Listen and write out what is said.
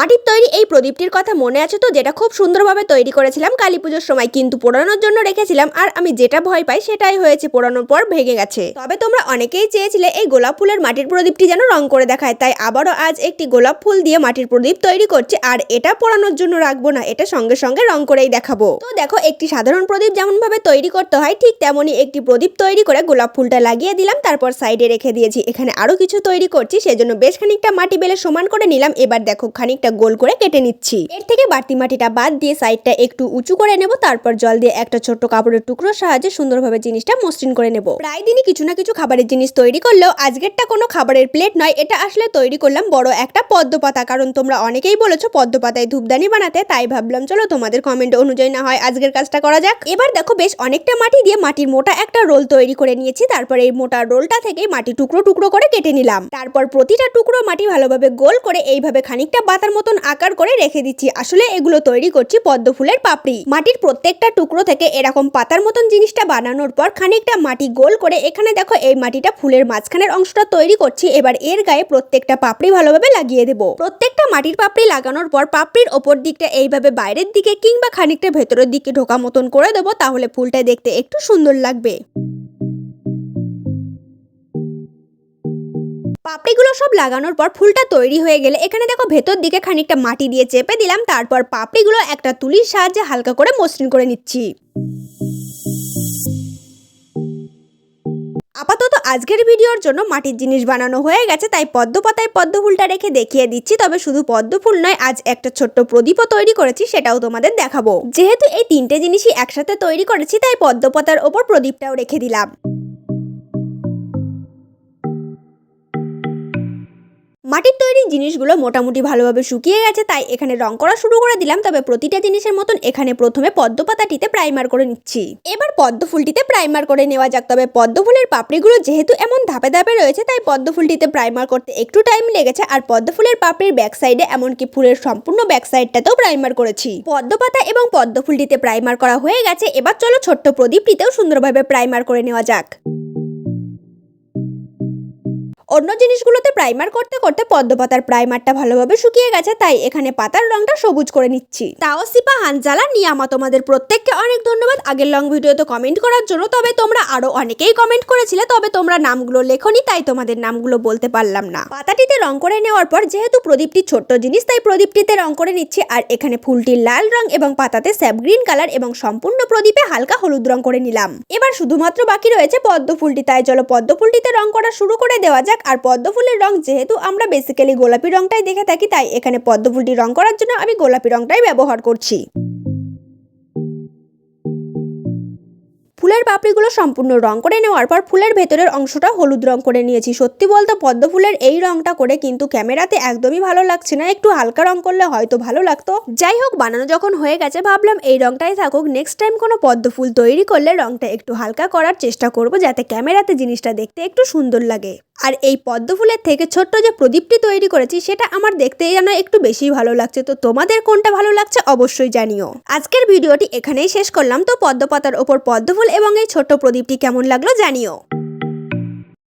মাটির তৈরি এই প্রদীপটির কথা মনে আছে তো, যেটা খুব সুন্দরভাবে তৈরি করেছিলাম। কালী পুজোর সময় কিন্তু পোড়ানোর জন্য রেখেছিলাম, আর আমি যেটা ভয় পাই সেটাই হয়েছে পোড়ানোর পর ভেঙে গেছে। তবে তোমরা অনেকেই চেয়েছিলে এই গোলাপ ফুলের মাটির প্রদীপটি যেন রং করে দেখায়, তাই আবারও আজ একটি গোলাপ ফুল দিয়ে মাটির প্রদীপ তৈরি করছি, আর এটা পোড়ানোর জন্য রাখব না, এটা সঙ্গে সঙ্গে রং করেই দেখাবো। তো দেখো, একটি সাধারণ প্রদীপ যেমন ভাবে তৈরি করতে হয়, ঠিক তেমনই একটি প্রদীপ তৈরি করে গোলাপ ফুলটা লাগিয়ে দিলাম, তারপর সাইডে রেখে দিয়েছি। এখানে আরও কিছু তৈরি করছি, সেজন্য বেশ খানিকটা মাটি বেলে সমান করে নিলাম। এবার দেখো, খানিকটা গোল করে কেটে নিচ্ছি। এর থেকে বাড়তি মাটিটা বাদ দিয়ে সাইডটা একটু উঁচু করে নেব, তারপর জল দিয়ে একটা ছোট্ট কাপড়ের টুকরোর সাহায্যে সুন্দরভাবে জিনিসটা মসৃণ করে নেব। প্রায় দিনই কিছু না কিছু খাবারের জিনিস তৈরি করলেও আজকেরটা কোনো খাবারের প্লেট নয়, এটা আসলে তৈরি করলাম বড় একটা পদ্ম পাতা। কারণ তোমরা অনেকেই বলেছ পদ্ম পাতায় ধূপদানি বানাতে, তাই ভাবলাম চলো তোমাদের কমেন্ট অনুযায়ী না হয় আজকের কাজটা করা যাক। এবার দেখো বেশ অনেকটা মাটি দিয়ে মাটির মোটা একটা রোল তৈরি করে নিয়েছি, তারপর এই মোটা রোলটা থেকে মাটি টুকরো টুকরো করে কেটে নিলাম। তারপর প্রতিটা টুকরো মাটি ভালোভাবে গোল করে এইভাবে খানিকটা পাতার মতন আকার করে রেখে দিচ্ছি। আসলে এগুলো তৈরি করছি পদ্ম ফুলের পাপড়ি। মাটির প্রত্যেকটা টুকরো থেকে এরকম পাতার মতন জিনিসটা বানানোর পর খানিকটা মাটি গোল করে এখানে দেখো এই মাটিটা ফুলের মাঝখানের অংশটা তৈরি করছি। এবার এর গায়ে প্রত্যেকটা পাপড়ি ভালোভাবে লাগিয়ে দেবো। প্রত্যেকটা মাটির পাপড়ি লাগানোর পর পাপড়ির ওপর দিকটা এইভাবে বাইরের দিকে কিংবা খানিকটা ভেতরের দিকে ঢোকা মতন করে দেবো, তাহলে ফুলটা দেখতে একটু সুন্দর লাগবে। পাপড়িগুলো সব লাগানোর পর ফুলটা তৈরি হয়ে গেলে এখানে দেখো ভেতর দিকে খানিকটা মাটি দিয়ে চেপে দিলাম, তারপর পাপড়িগুলো একটা তুলির সাহায্যে হালকা করে মসৃণ করে নিচ্ছি। আপাতত আজকের ভিডিওর জন্য মাটির জিনিস বানানো হয়ে গেছে, তাই পদ্ম পাতায় পদ্ম ফুলটা রেখে দেখিয়ে দিচ্ছি, তবে শুধু পদ্ম ফুল নয়, আজ একটা ছোট্ট প্রদীপও তৈরি করেছি, সেটাও তোমাদের দেখাবো। যেহেতু এই তিনটে জিনিসই একসাথে তৈরি করেছি, তাই পদ্ম পাতার ওপর প্রদীপটাও রেখে দিলাম। মাটির তৈরি জিনিসগুলো মোটামুটি ভালোভাবে শুকিয়ে গেছে, তাই এখানে রং করা শুরু করে দিলাম। তবে প্রতিটা জিনিসের মতন এখানে প্রথমে পদ্ম পাতাটিতে প্রাইমার করে নিচ্ছি। এবার পদ্ম ফুলটিতে প্রাইমার করে নেওয়া যাক। তবে পদ্ম ফুলের পাপড়িগুলো যেহেতু এমন ধাপে ধাপে রয়েছে, তাই পদ্ম ফুলটিতে প্রাইমার করতে একটু টাইম লেগেছে। আর পদ্ম ফুলের পাপড়ির ব্যাক সাইডে এমনকি ফুলের সম্পূর্ণ ব্যাক সাইডটাতেও প্রাইমার করেছি। পদ্ম পাতা এবং পদ্ম ফুলটিতে প্রাইমার করা হয়ে গেছে। এবার চলো ছোট্ট প্রদীপটিতেও সুন্দরভাবে প্রাইমার করে নেওয়া যাক। অন্য জিনিসগুলোতে প্রাইমার করতে করতে পদ্ম পাতার প্রাইমারটা ভালোভাবে শুকিয়ে গেছে, তাই এখানে পাতার রংটা সবুজ করে নিচ্ছি। তাও সিপা হানজালা, নিয়ামা, তোমাদের প্রত্যেককে অনেক ধন্যবাদ। আগের লং ভিডিওতে কমেন্ট করার জন্য, তবে তোমরা আরও অনেকেই কমেন্ট করেছিলে, তবে তোমরা নামগুলো লেখনি, তাই তোমাদের নামগুলো বলতে পারলাম না। পাতাটিতে রং করে নেওয়ার পর, যেহেতু প্রদীপটি ছোট্ট জিনিস, তাই প্রদীপটিতে রং করে নিচ্ছি, আর এখানে ফুলটির লাল রং এবং পাতাতে স্যাপ গ্রিন কালার এবং সম্পূর্ণ প্রদীপে হালকা হলুদ রং করে নিলাম। এবার শুধুমাত্র বাকি রয়েছে পদ্ম ফুলটি তাই চলো পদ্ম ফুলটিতে রং করা শুরু করে দেওয়া যাক। আর পদ্ম ফুলের রং যেহেতু আমরা বেসিক্যালি গোলাপি রংটাই দেখে থাকি, তাই এখানে পদ্ম ফুলটি রং করার জন্য আমি গোলাপি রংটাই ব্যবহার করছি। ফুলের পাপড়িগুলো সম্পূর্ণ রং করে নেওয়ার পর ফুলের ভেতরের অংশটা হলুদ রং করে নিয়েছি। সত্যি বলতে পদ্ম ফুলের এই রংটা করে কিন্তু ক্যামেরাতে একদমই ভালো লাগছে না। একটু হালকা রং করলে হয়তো ভালো লাগতো। যাই হোক, বানানো যখন হয়ে গেছে, ভাবলাম এই রংটাই থাকুক। নেক্সট টাইম কোনো পদ্ম ফুল তৈরি করলে রংটা একটু হালকা করার চেষ্টা করব, যাতে ক্যামেরাতে জিনিসটা দেখতে একটু সুন্দর লাগে। আর এই পদ্ম ফুলের থেকে ছোট্ট যে প্রদীপটি তৈরি করেছি, সেটা আমার দেখতে যেন একটু বেশি ভালো লাগছে। তো তোমাদের কোনটা ভালো লাগছে অবশ্যই জানিও। আজকের ভিডিওটি এখানেই শেষ করলাম। তো পদ্মপাতার ওপর পদ্মফুল এবং এই ছোট্ট প্রদীপটি কেমন লাগল জানিও।